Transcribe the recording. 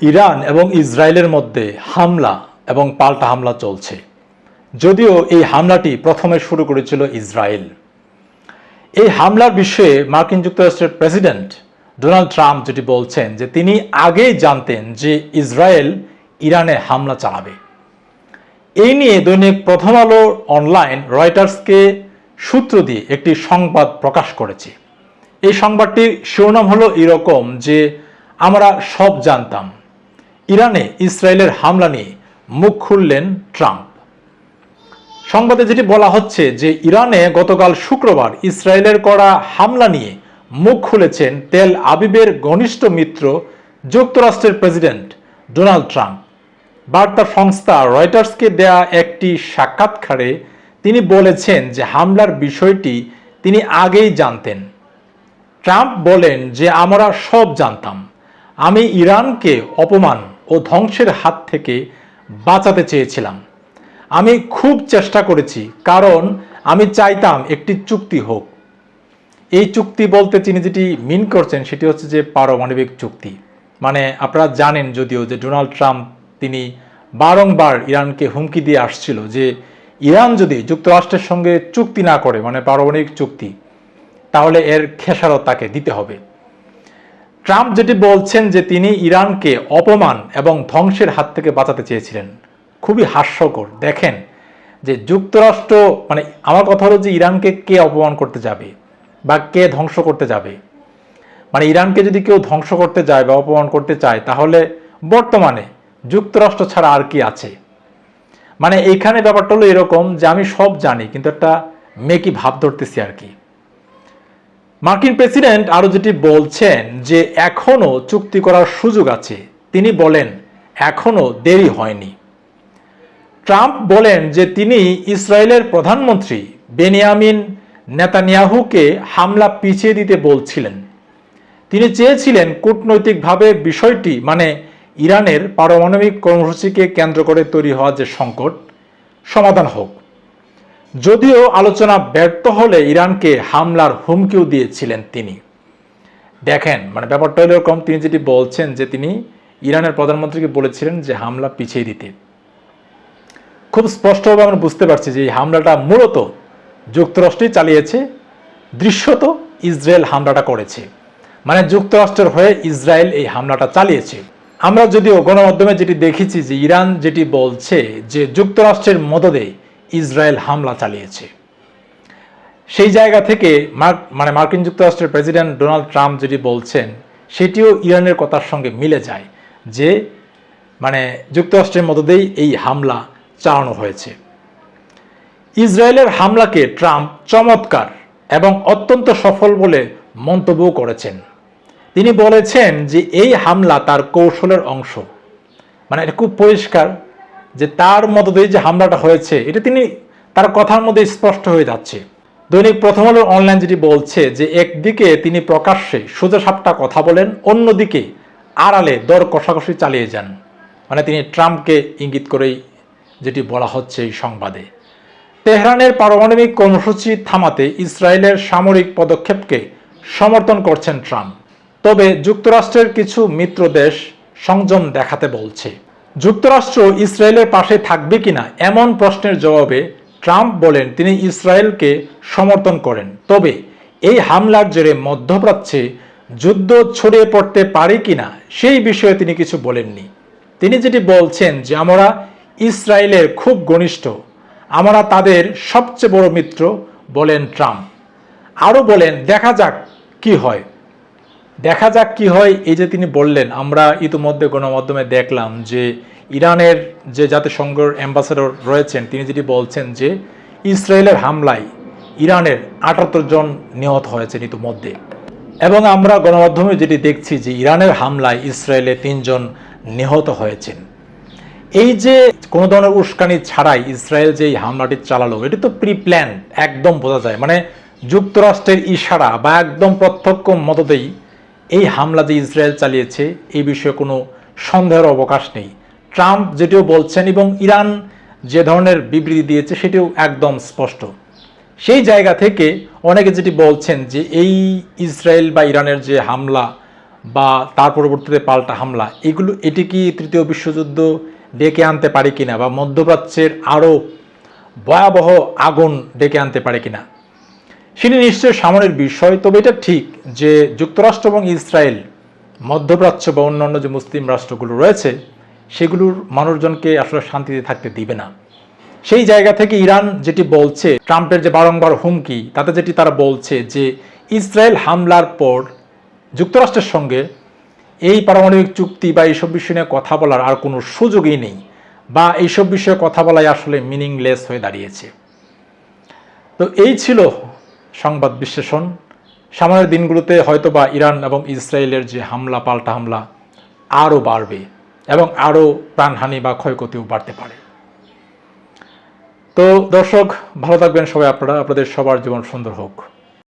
Iran এবং ইসরায়েলের মধ্যে হামলা এবং পাল্টা হামলা চলছে। যদিও এই হামলাটি প্রথমে শুরু করেছিল ইসরায়েল। এই হামলার বিষয়ে মার্কিন যুক্তরাষ্ট্রের প্রেসিডেন্ট ডোনাল্ড ট্রাম্প যেটি বলছেন যে তিনি আগেই জানতেন যে ইসরায়েল ইরানে হামলা চালাবে। এই নিয়ে দৈনিক প্রথম আলো অনলাইন রয়টার্সকে সূত্র দিয়ে একটি সংবাদ প্রকাশ করেছে। এই সংবাদটির শিরোনাম হলো এরকম যে, আমরা সব জানতাম ইরানে ইসরায়েলের হামলা নিয়ে মুখ খুললেন ট্রাম্প। সংবাদে যেটি বলা হচ্ছে যে ইরানে গতকাল শুক্রবার ইসরায়েলের করা হামলা নিয়ে মুখ খুলেছেন তেল আবিবের ঘনিষ্ঠ মিত্র, যুক্তরাষ্ট্রের প্রেসিডেন্ট ডোনাল্ড ট্রাম্প। বার্তা সংস্থা রয়টার্সকে দেয়া একটি সাক্ষাৎকারে তিনি বলেছেন যে হামলার বিষয়টি তিনি আগেই জানতেন। ট্রাম্প বলেন যে আমরা সব জানতাম, আমি ইরানকে অপমান ও ধ্বংসের হাত থেকে বাঁচাতে চেয়েছিলাম। আমি খুব চেষ্টা করেছি, কারণ আমি চাইতাম একটি চুক্তি হোক। এই চুক্তি বলতে তিনি যেটি মিন করছেন সেটি হচ্ছে যে পারমাণবিক চুক্তি। মানে আপনারা জানেন যদিও যে ডোনাল্ড ট্রাম্প তিনি বারংবার ইরানকে হুমকি দিয়ে আসছিল যে ইরান যদি যুক্তরাষ্ট্রের সঙ্গে চুক্তি না করে মানে পারমাণবিক চুক্তি, তাহলে এর খেসারত তাকে দিতে হবে। ট্রাম্প যেটি বলছেন যে তিনি ইরানকে অপমান এবং ধ্বংসের হাত থেকে বাঁচাতে চেয়েছিলেন, খুবই হাস্যকর। দেখেন যে যুক্তরাষ্ট্র মানে আমার কথা হলো যে ইরানকে কে অপমান করতে যাবে বা কে ধ্বংস করতে যাবে? মানে ইরানকে যদি কেউ ধ্বংস করতে যায় বা অপমান করতে চায়, তাহলে বর্তমানে যুক্তরাষ্ট্র ছাড়া আর কি আছে? মানে এইখানে ব্যাপারটা হলো এরকম যে আমি সব জানি, কিন্তু একটা মেকি ভাব ধরতেছি আর কি। মার্কিন প্রেসিডেন্ট আরও যেটি বলছেন যে এখনও চুক্তি করার সুযোগ আছে, তিনি বলেন এখনও দেরি হয়নি। ট্রাম্প বলেন যে তিনি ইসরায়েলের প্রধানমন্ত্রী বেনিয়ামিন নেতানিয়াহুকে হামলা পিছিয়ে দিতে বলছিলেন। তিনি চেয়েছিলেন কূটনৈতিকভাবে বিষয়টি মানে ইরানের পারমাণবিক কর্মসূচিকে কেন্দ্র করে তৈরি হওয়া যে সংকট, সমাধান হোক। যদিও আলোচনা ব্যর্থ হলে ইরানকে হামলার হুমকিও দিয়েছিলেন তিনি। দেখেন মানে ব্যাপারটা হলো এরকম, তিনি যেটি বলছেন যে তিনি ইরানের প্রধানমন্ত্রীকে বলেছিলেন যে হামলা পিছিয়ে দিতে। খুব স্পষ্টভাবে আমরা বুঝতে পারছি যে এই হামলাটা মূলত যুক্তরাষ্ট্রই চালিয়েছে, দৃশ্যত ইসরায়েল হামলাটা করেছে। মানে যুক্তরাষ্ট্রের হয়ে ইসরায়েল এই হামলাটা চালিয়েছে। আমরা যদিও গণমাধ্যমে যেটি দেখেছি যে ইরান যেটি বলছে যে যুক্তরাষ্ট্রের মদদে ইসরায়েল হামলা চালিয়েছে। সেই জায়গা থেকে মার্ক মানে মার্কিন যুক্তরাষ্ট্রের প্রেসিডেন্ট ডোনাল্ড ট্রাম্প যেটি বলছেন, সেটিও ইরানের কথার সঙ্গে মিলে যায় যে মানে যুক্তরাষ্ট্রের মদদেই এই হামলা চালানো হয়েছে। ইসরায়েলের হামলাকে ট্রাম্প চমৎকার এবং অত্যন্ত সফল বলে মন্তব্য করেছেন। তিনি বলেছেন যে, এই হামলা তার কৌশলের অংশ। মানে এটা খুব পরিষ্কার যে তার মদতেই যে হামলাটা হয়েছে, এটা তিনি তার কথার মধ্যে স্পষ্ট হয়ে যাচ্ছে। দৈনিক প্রথম আলোর অনলাইন যেটি বলছে যে, একদিকে তিনি প্রকাশ্যে সোজা সাপটা কথা বলেন, অন্যদিকে আড়ালে দর কষাকষি চালিয়ে যান। মানে তিনি ট্রাম্পকে ইঙ্গিত করেই যেটি বলা হচ্ছে এই সংবাদে। তেহরানের পারমাণবিক কর্মসূচি থামাতে ইসরায়েলের সামরিক পদক্ষেপকে সমর্থন করছেন ট্রাম্প। তবে যুক্তরাষ্ট্রের কিছু মিত্র দেশ সংযম দেখাতে বলছে। যুক্তরাষ্ট্র ইসরায়েলের পাশে থাকবে কিনা এমন প্রশ্নের জবাবে ট্রাম্প বলেন তিনি ইসরায়েলকে সমর্থন করেন। তবে এই হামলার জেরে মধ্যপ্রাচ্যে যুদ্ধ ছড়িয়ে পড়তে পারে কিনা সেই বিষয়ে তিনি কিছু বলেননি। তিনি যেটি বলছেন যে আমরা ইসরায়েলের খুব ঘনিষ্ঠ, আমরা তাদের সবচেয়ে বড় মিত্র বলেন ট্রাম্প। আরও বলেন, দেখা যাক কি হয়। দেখা যাক কি হয়। এই যে তিনি বললেন, আমরা ইতিমধ্যে গণমাধ্যমে দেখলাম যে ইরানের যে জাতিসংঘের অ্যাম্বাসেডর রয়েছেন, তিনি যেটি বলছেন যে ইসরায়েলের হামলায় ইরানের আটাত্তর জন নিহত হয়েছেন ইতিমধ্যে। এবং আমরা গণমাধ্যমে যেটি দেখছি যে ইরানের হামলায় ইসরায়েলে তিনজন নিহত হয়েছেন। এই যে কোনো ধরনের উস্কানি ছাড়াই ইসরায়েল যে হামলাটি চালালো, এটি তো প্রি প্ল্যান একদম বোঝা যায়। মানে যুক্তরাষ্ট্রের ইশারা বা একদম প্রত্যক্ষ মদতেই এই হামলা যে ইসরায়েল চালিয়েছে এই বিষয়ে কোনো সন্দেহের অবকাশ নেই। ট্রাম্প যেটিও বলছেন এবং ইরান যে ধরনের বিবৃতি দিয়েছে, সেটিও একদম স্পষ্ট। সেই জায়গা থেকে অনেকে যেটি বলছেন যে এই ইসরায়েল বা ইরানের যে হামলা বা তার পরবর্তীতে পাল্টা হামলা, এগুলো, এটি কি তৃতীয় বিশ্বযুদ্ধ ডেকে আনতে পারে কিনা বা মধ্যপ্রাচ্যের আরও ভয়াবহ আগুন ডেকে আনতে পারে কিনা, সেটি নিশ্চয় সামনের বিষয়, তবে এটা ঠিক যে যুক্তরাষ্ট্র এবং ইসরায়েল মধ্যপ্রাচ্য বা অন্যান্য যে মুসলিম রাষ্ট্রগুলো রয়েছে, সেগুলোর মানুষজনকে আসলে শান্তিতে থাকতে দিবে না। সেই জায়গা থেকে ইরান যেটি বলছে, ট্রাম্পের যে বারংবার হুমকি, তাতে যেটি তারা বলছে যে ইসরায়েল হামলার পর যুক্তরাষ্ট্রের সঙ্গে এই পারমাণবিক চুক্তি বা এইসব বিষয় নিয়ে কথা বলার আর কোনো সুযোগই নেই বা এইসব বিষয়ে কথা বলাই আসলে মিনিংলেস হয়ে দাঁড়িয়েছে। তো এই ছিল সংবাদ বিশ্লেষণ। সামনের দিনগুলোতে হয়তো বা ইরান এবং ইসরায়েলের যে হামলা, পাল্টা হামলা আরও বাড়বে এবং আরও প্রাণহানি বা ক্ষয়ক্ষতিও বাড়তে পারে। তো দর্শক, ভালো থাকবেন সবাই আপনারা, আপনাদের সবার জীবন সুন্দর হোক।